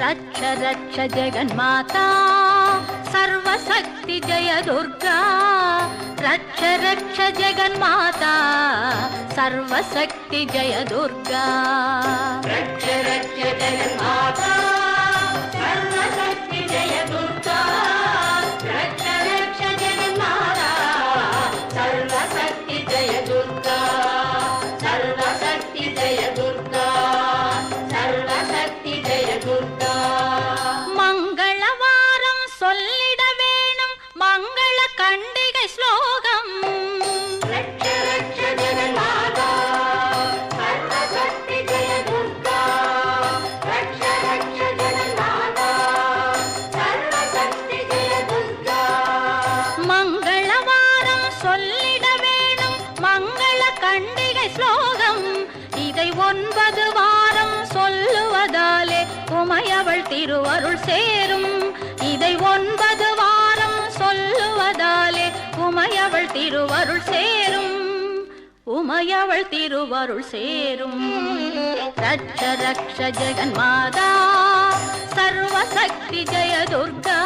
రక్ష రక్ష జగన్మాత సర్వశక్తి జయ దుర్గా. రక్ష రక్ష జగన్మాత సర్వశక్తి జయ దుర్గా. రక్ష சொல்லிட வேணும் மங்கள கண்டிகை ஸ்லோகம். இதை ஒன்பது வாரம் சொல்லுவதாலே உமையவள் திருவருள் சேரும். இதை ஒன்பது வாரம் சொல்லுவதாலே உமையவள் திருவருள் சேரும். உமையவள் திருவருள் சேரும். ரட்ச ரக்ஷ ஜெகன் மாதா சர்வசக்தி ஜெய துர்கா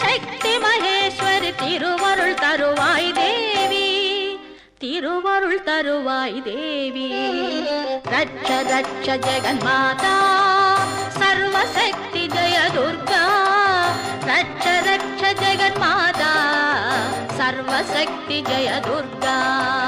சக்தி மகேஸ்வரி திருவருள் தருவாய் தேவி. திருவருள் தருவாய் தேவி. ரட்ச ரட்ச ஜெகன்மாதா. சர்வசக்தி ஜெய துர்கா. ரட்ச ரட்ச ஜெகன்மாதா. சர்வசக்தி ஜெய துர்கா.